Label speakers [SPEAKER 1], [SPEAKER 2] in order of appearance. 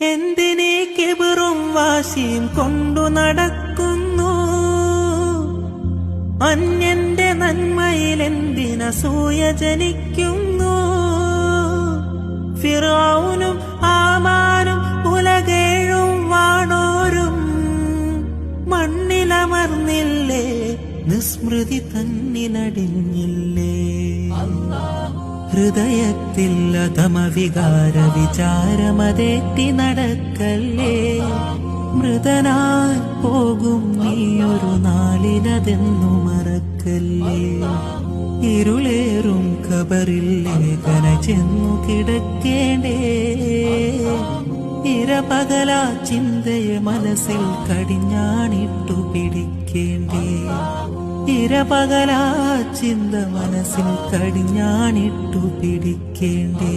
[SPEAKER 1] എന്തിനീ വെറും വാശിയും കൊണ്ടു നടക്കുന്നു? അന്യന്റെ നന്മയിൽ എന്തിന സൂയ ജനിക്കുന്നു? ഫിറോനും ആമാനും ഉലകേഴും വാണോരും മണ്ണിലമർന്നില്ലേ? നിസ്മൃതി തന്നിലടിഞ്ഞില്ലേ ഹൃദയത്തിൽ അധമവികാര വിചാരമതേറ്റി നടക്കല്ലേ? മൃതനായി പോകും ഒരു നാളിനതെന്നു മറക്കല്ലേ? ഇരുളേറും കബറിൽ ലേഖന ചെന്നു കിടക്കേണ്ടേ? ഇരപകലാ ചിന്തയെ മനസ്സിൽ കടിഞ്ഞാണിട്ടു പിടിക്കേണ്ടേ? ഇരപകലാ ചിന്ത മനസ്സിൽ കടിഞ്ഞാണിട്ടു പിടിക്കേണ്ടേ?